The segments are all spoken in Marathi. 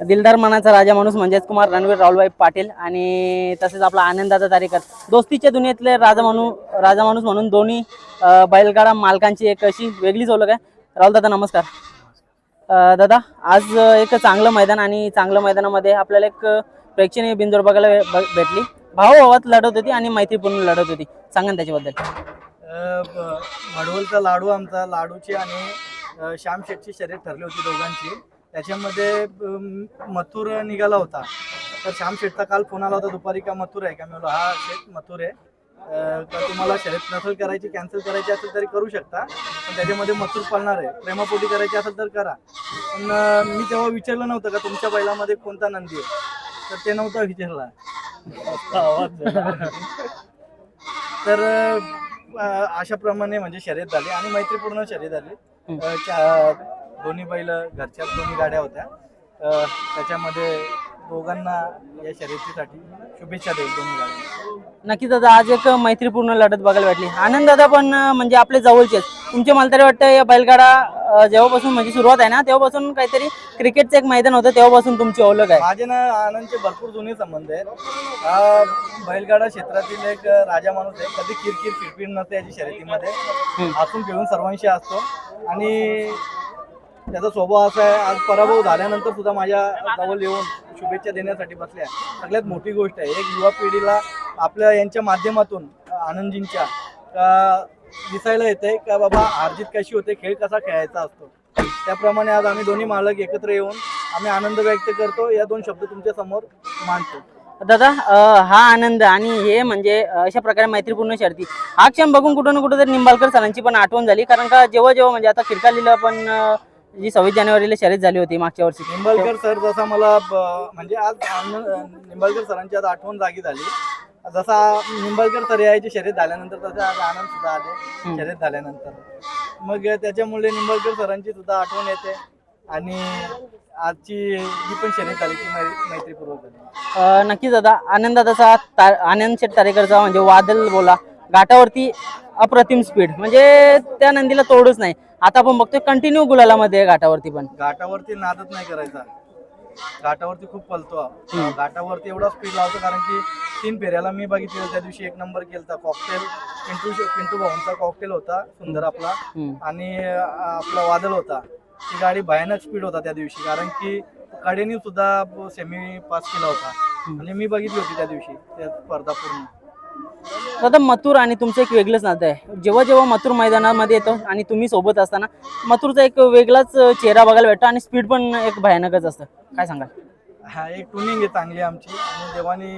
दिलदार मनाचा राजा माणूस म्हणजेच कुमार रणवीर राहुलभाई पाटील आणि तसेच आपला आनंदाचा तारेकर. दोस्तीच्या दुनियेतले राजा म्हणू राजा माणूस म्हणून दोन्ही बैलगाडा मालकांची एक अशी वेगळीच ओळख आहे. राहुल दादा नमस्कार. दादा आज एक चांगलं मैदान आणि चांगलं मैदानामध्ये आपल्याला एक प्रेक्षणीय बिंदूर बघायला भेटली. भावाभावात लढत होती आणि मैत्रीपूर्ण लढत होती. सांगा त्याच्याबद्दल. भडवलचा लाडू आमचा लाडूची आणि श्यामशेटची शर्यत ठरली होती दोघांची. त्याच्यामध्ये मथुर निघाला होता. तर श्याम शेठचा काल फोन आला होता दुपारी का मथुर आहे का? मी हा शेठ मथुर आहे. तर तुम्हाला शर्यत नसेल करायची कॅन्सल करायची असेल तरी करू शकता. पण त्याच्यामध्ये मथुर पळणार आहे. प्रेमापोटी करायची असेल तर करा. पण मी तेव्हा विचारलं नव्हतं का तुमच्या बैलामध्ये कोणता नंदी आहे? तर ते नव्हतं विचारला. तर अशाप्रमाणे म्हणजे शर्यत झाली आणि मैत्रीपूर्ण शर्यत झाली. दोन्ही बैल घरच्या दोन्ही गाड्या होत्या. त्याच्यामध्ये दोघांना या शर्यतीसाठी शुभेच्छा देईल दोन्ही गाड्या नक्कीच दादा आज एक मैत्रीपूर्ण लढत बघायला भेटली. आनंद दादा पण म्हणजे आपले जवळचेच. तुमचे मला तरी वाटतं या बैलगाडा जेव्हापासून म्हणजे सुरुवात आहे ना तेव्हापासून काहीतरी क्रिकेटचं एक मैदान होतं तेव्हापासून तुमची ओळख आहे. माझे ना आनंदचे भरपूर जुने संबंध आहेत. हा बैलगाडा क्षेत्रातील एक राजा माणूस आहे. कधी किरकिर फिरफिर नसते याची शर्यतीमध्ये. हसून खेळून सर्वांशी असतो आणि त्याचा स्वभाव असा आहे आज पराभव झाल्यानंतर सुद्धा माझ्या जवळ येऊन शुभेच्छा देण्यासाठी बसल्या सगळ्यात मोठी गोष्ट आहे एक युवा पिढीला आपल्या यांच्या माध्यमातून आनंदजींच्या दिसायला येते का बाबा हारजीत कशी होते खेळ कसा खेळायचा असतो. त्याप्रमाणे आज आम्ही दोन्ही मालक एकत्र येऊन आम्ही आनंद व्यक्त करतो. या दोन शब्द तुमच्यासमोर मांडतो. दादा हा आनंद आणि हे म्हणजे अशा प्रकारे मैत्रीपूर्ण शर्ती. हा क्षण बघून कुठं ना कुठं तरी निंबाळकर सरांची पण आठवण झाली. कारण का जेव्हा जेव्हा म्हणजे आता खिरकालीला पण जी सव्वीस जानेवारीला शर्यत झाली होती मागच्या वर्षी. निंबाळकर सर जसा मला ब- म्हणजे आज आनंद निंबाळकर सरांची आज आठवण जागी झाली. जसा निंबाळकर सर यायची शर्यत झाल्यानंतर तसा आज आनंद सुद्धा आले शर्यत झाल्यानंतर. मग त्याच्यामुळे निंबाळकर सरांची सुद्धा आठवण येते आणि आजची जी पण शर्यत झाली ती मै- मैत्रीपूर्वक झाली. अं, नक्कीच दादा आनंद दादाचा ता- आनंद शेट तारेकरचा म्हणजे वादल बोला घाटावरती अप्रतिम स्पीड म्हणजे त्या नंदीला तोडच नाही. आता आपण बघतोय कंटिन्यू गुलालामध्ये आहे घाटावरती पण. घाटावरती नादच नाही करायचा. घाटावरती खूप पलतो हा. घाटावरती एवढा स्पीड लावतो कारण की तीन फेऱ्याला मी बघितलं त्या दिवशी एक नंबर केलता कॉकटेल पिंटू पिंटू भाऊंचा कॉकटेल होता सुंदर आपला. हम्म. आणि अं, आपला वादळ होता. ती गाडी भयानक स्पीड होता त्या दिवशी कारण की कडेनी सुद्धा सेमी पास केला होता. आणि मी बघितली होती त्या दिवशी त्या स्पर्धा पूर्ण. दादा मथुर आणि तुमचं एक वेगळंच नातं आहे. जेव्हा जेव्हा मथुर मैदानामध्ये येतो आणि तुम्ही सोबत असताना मथुरचा एक वेगळाच चेहरा बघायला भेटतो आणि स्पीड पण एक भयानकच असतं. काय सांगाल? हा एक ट्युनिंग आहे चांगली आमची. आणि देवानी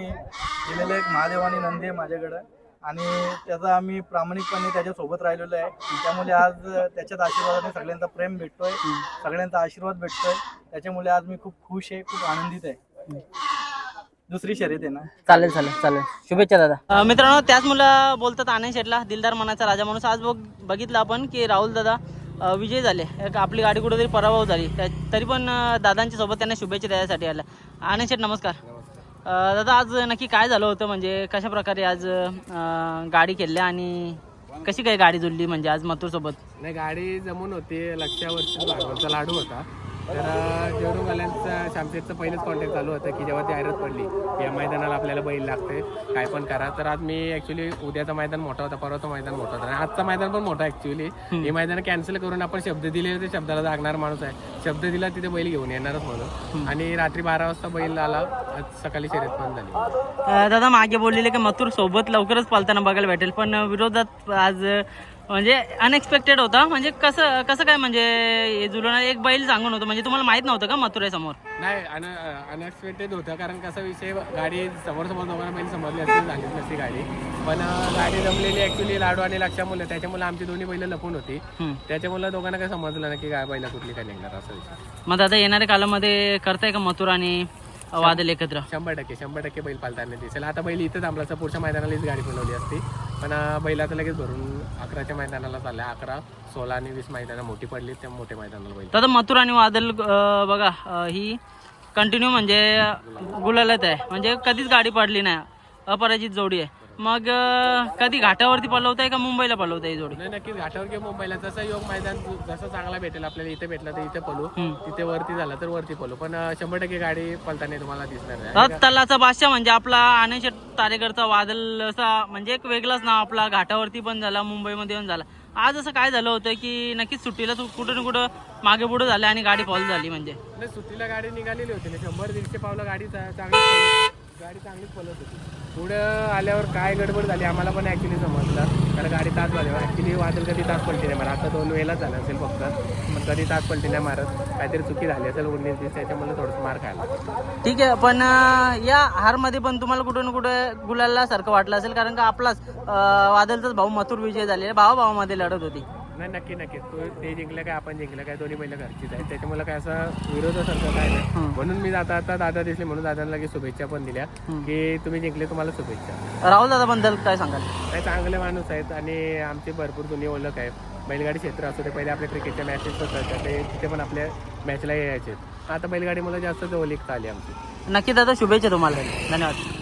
दिलेलं एक महादेवानी नंदी आहे माझ्याकडं. आणि त्याचा आम्ही प्रामाणिकपणे त्याच्यासोबत राहिलेलो आहे. त्यामुळे आज त्याच्याच आशीर्वादाने सगळ्यांचा प्रेम भेटतोय. सगळ्यांचा आशीर्वाद भेटतोय. त्याच्यामुळे आज मी खूप खुश आहे खूप आनंदित आहे. दुसरी शर्यत आहे ना. चालेल चालेल चालेल. शुभेच्छा दादा. मित्रांनो त्याच मुलं बोलतात आनंद शेटला दिलदार मनाचा राजा माणूस. आज बघ बघितलं आपण की राहुल दादा अ, विजय झाले. एक आपली गाडी कुठेतरी पराभव झाली. त्या- तरी पण अ, दादांच्या सोबत त्यांना शुभेच्छा द्यायसाठी आल्या आनंद शेट नमस्कार. अ, दादा आज नक्की काय झालं होतं? म्हणजे कशा प्रकारे आज अ, गाडी केल्या आणि कशी काय गाडी जुळली? म्हणजे आज मथुर सोबत नाही गाडी जमून होती. लक्षावरती भागवतचा लाडू होता तर जेवढूवाल्यांचा शामशेदचं पहिलेच कॉन्टॅक्ट चालू होतं की जेव्हा ती आयरत पडली या मैदानाला आपल्याला बैल लागते काय पण करा. तर आज मी ॲक्च्युली उद्याचा मैदान मोठा होता परवाचं मैदान मोठा होता. आणि आजचा मैदान पण मोठा ॲक्च्युली हे मैदान कॅन्सल करून आपण शब्द दिले ते शब्दाला जागणार माणूस आहे. शब्द दिला तिथे बैल घेऊन येणारच म्हणून. आणि रात्री बारा वाजता बैल आला आज सकाळी शर्यत पण झाली. दादा मागे बोललेले की मथुर सोबत लवकरच पालताना बघायला भेटेल. पण विरोधात आज म्हणजे अनएक्सपेक्टेड होता. म्हणजे कसं कसं काय म्हणजे जुळवणार एक बैल सांगून होतं. म्हणजे तुम्हाला माहीत नव्हतं का मथुर समोर नाही अन अनएक्सपेक्टेड होतं कारण कसा विषय गाडी समोर समोर दोघांना बैल समजली असती झालीच नसती गाडी. पण गाडी जमलेली ऍक्च्युली लाडू आणि लक्षामुळे त्याच्यामुळे आमची दोन्ही बैल लपून होती. त्याच्यामुळे दोघांना काय समजलं नाही की काय बैला कुठली काय निघणार असं विषय. मग दादा येणाऱ्या कालामध्ये करताय का मथुर आणि वादल एकत्र? शंभर टक्के शंभर टक्के बैल पालताना दिसेल. आता बैल इथं थांबला पुढच्या मैदानालाच गाडी बनवली असती. पण बैलाचं लगेच भरून अकराच्या मैदानाला चालल्या अकरा सोळा आणि वीस मैदानं मोठी पडली त्या मोठ्या मैदानाला बैल. दादा मथुर आणि वादल बघा ही कंटिन्यू म्हणजे गुलालत आहे. म्हणजे कधीच गाडी पडली नाही. अपराजित जोडी आहे. मग कधी घाटावरती पलवताय का मुंबईला पलवताय ही जोडी? नाही नक्कीच घाटावर किंवा मुंबईला जसं योग मैदान जसं चांगला भेटेल आपल्याला इथे भेटला तर इथे पलू. तिथे वरती झाला तर वरती पलू. पण शंभर टक्के गाडी पलताना तुम्हाला दिसणार तलाचा बादशाह म्हणजे आपला अनेश तारेकरचा वादल असा म्हणजे एक वेगळाच नाव आपला घाटावरती पण झाला मुंबईमध्ये पण झाला. आज असं काय झालं होतं की नक्कीच सुट्टीला तू कुठं ना कुठं मागे पुढे झालं आणि गाडी फॉल झाली म्हणजे? सुट्टीला गाडी निघालेली होती. ना शंभर दीडशे पावलं गाडी चांगली गाडी चांगलीच पलत होती. पुढं आल्यावर काय गडबड झाली आम्हाला पण ऍक्च्युली समजलं. कारण गाडी तास झाली हो. ऍक्च्युली वादल कधी तास पलटी नाही मारा आता दोन वेळेला झालं असेल फक्त. मग कधी तास पलटी नाही मारत. काहीतरी चुकी झाली असेल उन्नीस दिवस त्याच्यामुळे थोडंसं मार खायला ठीक आहे पण अं, या हारमध्ये पण तुम्हाला कुठून कुठं गुलाला सारखं वाटलं असेल. कारण का आपलाच अं, वादलचाच भाऊ मथुर विजय झालेला भावाभावामध्ये लढत होती. नाही नक्की नक्की. तो ते जिंकलं काय आपण जिंकलं काय दोन्ही पहिलं घरचीच आहे त्याच्यामुळे काय असं विरोधासारखं काय नाही. म्हणून मी जाता आता दादा दिसले म्हणून दादांना लगेच शुभेच्छा पण दिल्या. की तुम्ही जिंकले तुम्हाला शुभेच्छा. राहुल दादाबद्दल काय सांगाल? नाही चांगले माणूस आहेत आणि आमची भरपूर जुनी ओळख आहे. बैलगाडी क्षेत्र असू दे पहिले आपल्या क्रिकेटच्या मॅचेस होतात ते तिथे पण आपल्या मॅचला यायचे. आता बैलगाडी मला जास्त जवळीक आली आमची. नक्की दादा शुभेच्छा तुम्हाला. धन्यवाद.